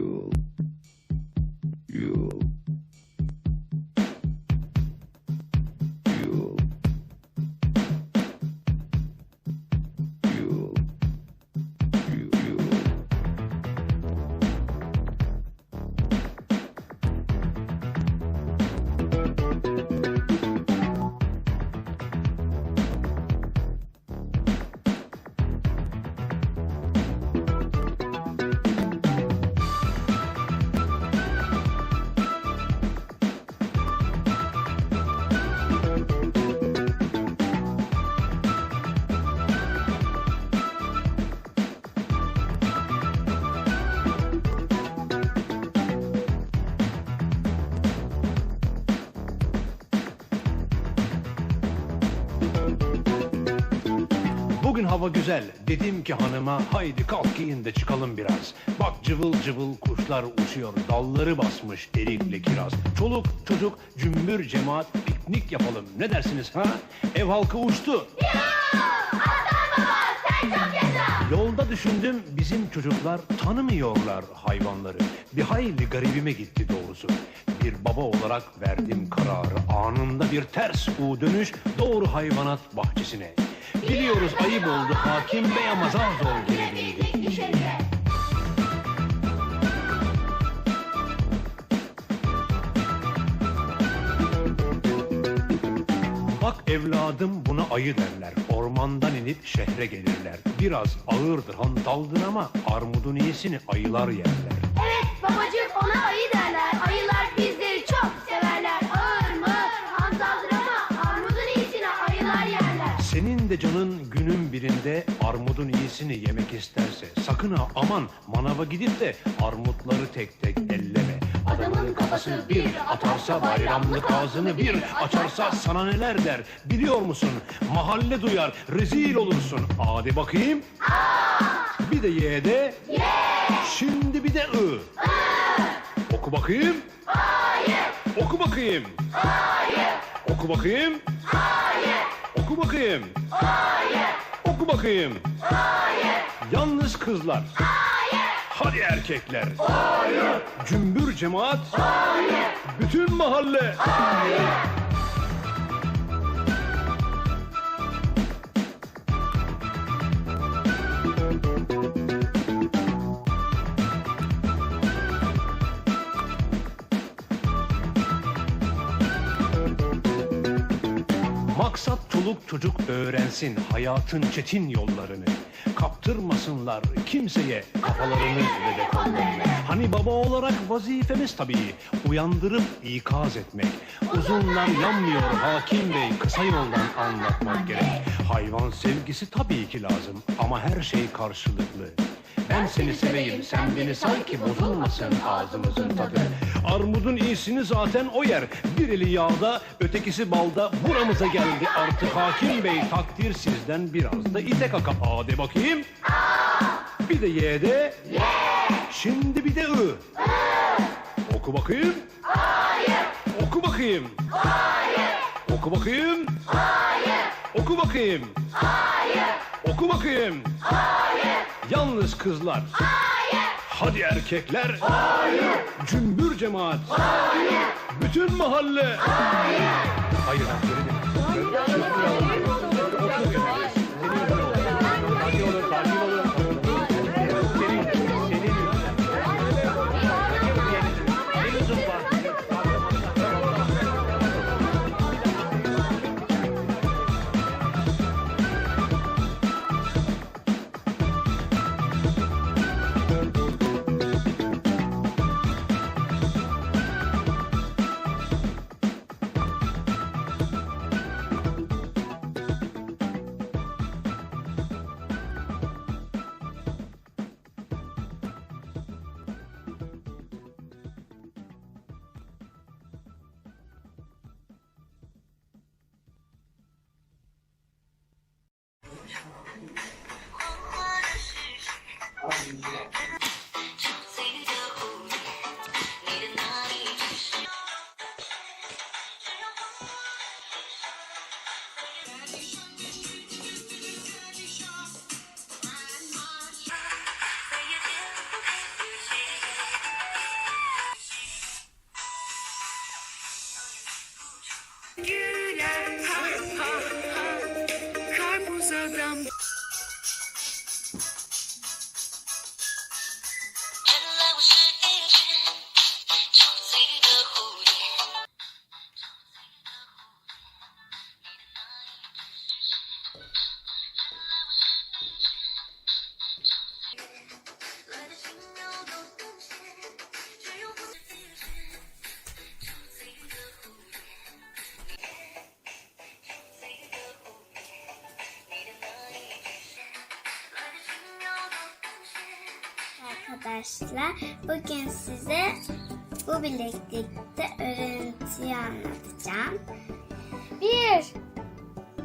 you. Hava güzel. Dedim ki hanıma haydi kalk giyin de çıkalım biraz. Bak cıvıl cıvıl kuşlar uçuyor. Dalları basmış erikle kiraz. Çoluk çocuk cümbür cemaat piknik yapalım. Ne dersiniz ha? Ev halkı uçtu. Yolda düşündüm bizim çocuklar tanımıyorlar hayvanları. Bir hayli garibime gitti doğrusu. Bir baba olarak verdim kararı. Anında bir ters U dönüş doğru hayvanat bahçesine. Biliyoruz ayıp oldu hakim bey ama zar zor içeriye. Bak evladım buna ayı derler. Ormandan inip şehre gelirler. Biraz ağırdır hantaldır ama armudun iyisini ayılar yerler. Senin de canın günün birinde armudun iyisini yemek isterse sakın ha aman manava gidip de armutları tek tek elleme. Adamın kafası bir atarsa bayramlık ağzını bir açarsa sana neler der biliyor musun? Mahalle duyar rezil olursun. Hadi bakayım. Bir de Y'de. Şimdi bir de I. Oku bakayım. Oku bakayım. Oku bakayım. Oku bakayım. Oku bakayım. Yalnız kızlar. Hadi erkekler. Cümbür cemaat. Bütün mahalle. Maksat çoluk çocuk öğrensin hayatın çetin yollarını. Kaptırmasınlar kimseye kafalarını ve de. Hani baba olarak vazifemiz tabii uyandırıp ikaz etmek. Uzunlar yanmıyor hakim bey kısa yoldan anlatmak gerek. Hayvan sevgisi tabii ki lazım ama her şey karşılıklı. Ben seni seveyim, sen beni say ki bozulmasın ağzımızın tadı. Armudun iyisini zaten o yer. Bir eli yağda, ötekisi balda. Buramıza geldi artık hakim bey. Takdir sizden biraz da ite kaka. A de bakayım. Bir de Y de. Şimdi bir de I. Oku bakayım. Oku bakayım. Oku bakayım. Oku bakayım. Oku bakayım. Yalnız kızlar. Hadi erkekler. Cümbür cemaat. Bütün mahalle. Hayır. Hayır. Arkadaşlar. Bugün size bu bileklikte örüntüyü anlatacağım. Bir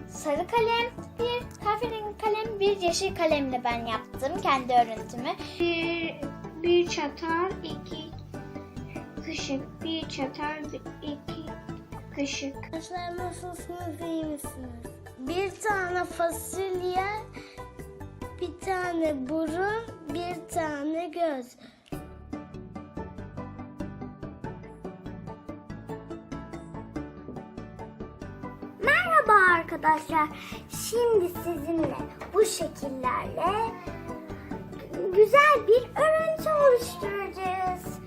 sarı kalem, bir kahverengi kalem, bir yeşil kalemle ben yaptım kendi örüntümü. Bir, bir çatal, iki kaşık, bir çatal, iki kaşık. Arkadaşlar nasılsınız, iyi misiniz? Bir tane fasulye, bir tane burun, bir tane göz. Merhaba arkadaşlar. Şimdi sizinle bu şekillerle güzel bir örüntü oluşturacağız.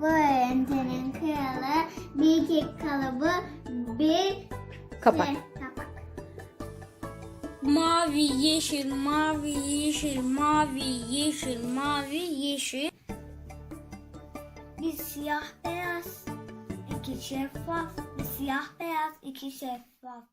Bu örüntünün kralı bir kek kalıbı bir Kapak. şey. Mavi, yeşil, mavi, yeşil, mavi, yeşil, mavi, yeşil. Bir siyah beyaz, iki şeffaf, bir siyah beyaz, iki şeffaf.